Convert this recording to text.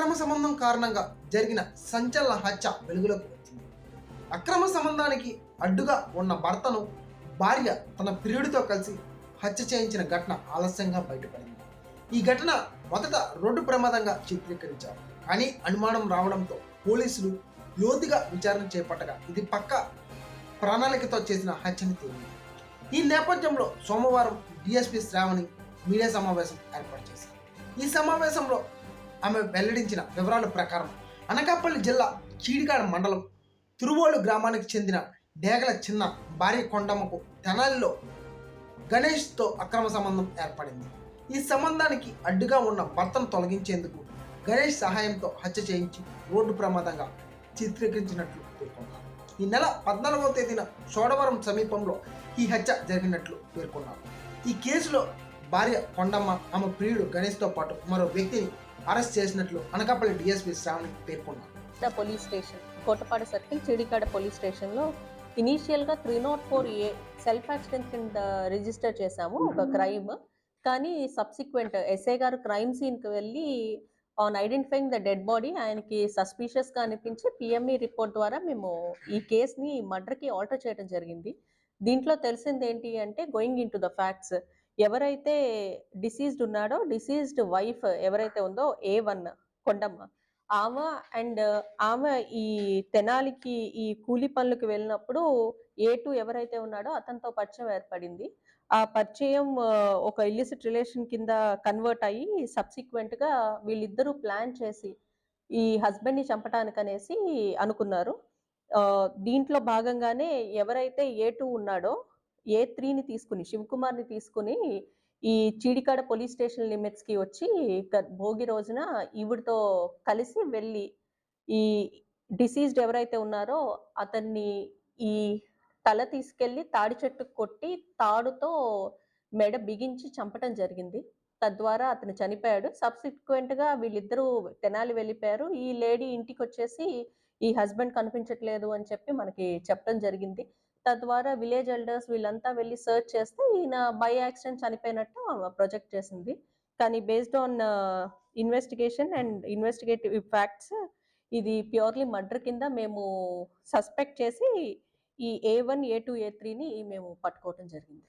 అక్రమ సంబంధం కారణంగా జరిగిన సంచలన హత్య వెలుగులోకి వచ్చింది. అక్రమ సంబంధానికి అడ్డుగా ఉన్న భర్తను భార్య తన ప్రియుడితో కలిసి హత్య చేయించిన ఘటన ఆలస్యంగా బయటపడింది. ఈ ఘటన మొదట రోడ్డు ప్రమాదంగా చిత్రీకరించారు. కానీ అనుమానం రావడంతో పోలీసులు లోతుగా విచారణ చేపట్టగా ఇది పక్క ప్రణాళికతో చేసిన హత్యని తేలింది. ఈ నేపథ్యంలో సోమవారం డిఎస్పీ శ్రావణి మీడియా సమావేశం ఏర్పాటు చేశారు. ఈ సమావేశంలో ఆమె వెల్లడించిన వివరాల ప్రకారం అనకాపల్లి జిల్లా చీడికాడ మండలం తిరువోలు గ్రామానికి చెందిన డేగల చిన్న భార్య కొండమ్మకు తెనాలిలో గణేష్తో అక్రమ సంబంధం ఏర్పడింది. ఈ సంబంధానికి అడ్డుగా ఉన్న భర్తను తొలగించేందుకు గణేష్ సహాయంతో హత్య చేయించి రోడ్డు ప్రమాదంగా చిత్రీకరించినట్లు పేర్కొన్నారు. ఈ నెల పద్నాలుగవ తేదీన చోడవరం సమీపంలో ఈ హత్య జరిగినట్లు పేర్కొన్నారు. ఈ కేసులో భార్య కొండమ్మ ఆమె ప్రియుడు గణేష్తో పాటు మరో వ్యక్తిని అరెస్ట్ చేసినట్లు అనకాపల్లి డిఎస్పీ శ్రావణి పేర్కొన్నారు. Police station. Kotapadu circle Chidikada police స్టేషన్లో ఇనీషియల్గా three not four A self accident కింద రిజిస్టర్ చేశాము ఒక క్రైమ్ కానీ సబ్సిక్వెంట్ ఎస్ఐ గారు క్రైమ్ సీన్కి వెళ్ళి on identifying the dead body ఆయనకి సస్పీషియస్గా అనిపించి పిఎంఈ రిపోర్ట్ ద్వారా మేము ఈ కేసుని మర్డర్కి ఆల్టర్ చేయడం జరిగింది. దీంట్లో తెలిసింది ఏంటి అంటే going in to the facts ఎవరైతే డిసీజ్డ్ ఉన్నాడో డిసీజ్డ్ వైఫ్ ఎవరైతే ఉందో ఏ వన్ కొండమ్మ. ఆమె అండ్ ఆమె ఈ తెనాలికి ఈ కూలి పనులకు వెళ్ళినప్పుడు ఏ టూ ఎవరైతే ఉన్నాడో అతనితో పరిచయం ఏర్పడింది. ఆ పరిచయం ఒక ఇల్లిసిట్ రిలేషన్ కింద కన్వర్ట్ అయ్యి సబ్సిక్వెంట్గా వీళ్ళిద్దరూ ప్లాన్ చేసి ఈ హస్బెండ్ని చంపటానికి అనేసి అనుకున్నారు దీంట్లో భాగంగానే ఎవరైతే ఏ టూ ఉన్నాడో ఏ త్రీని తీసుకుని శివకుమార్ని తీసుకుని ఈ చీడికాడ పోలీస్ స్టేషన్ లిమిట్స్కి వచ్చి భోగి రోజున ఈవిడితో కలిసి వెళ్ళి ఈ డిసీజ్డ్ ఎవరైతే ఉన్నారో అతన్ని ఈ తల తీసుకెళ్ళి తాడి చెట్టుకు కొట్టి తాడుతో మెడ బిగించి చంపటం జరిగింది. తద్వారా అతను చనిపోయాడు. సబ్సిక్వెంట్గా వీళ్ళిద్దరూ తెనాలి వెళ్ళిపోయారు. ఈ లేడీ ఇంటికి వచ్చేసి ఈ హస్బెండ్ కనిపించట్లేదు అని చెప్పి మనకి చెప్పడం జరిగింది. తద్వారా విలేజ్ ఎల్డర్స్ వీళ్ళంతా వెళ్ళి సర్చ్ చేస్తే ఈయన బై యాక్సిడెంట్ చనిపోయినట్టు ప్రొజెక్ట్ చేసింది. కానీ based on investigation and investigative facts ఇది ప్యూర్లీ మర్డర్ కింద మేము సస్పెక్ట్ చేసి ఈ ఏ వన్ ఏ టూ ఏ త్రీని మేము పట్టుకోవటం జరిగింది.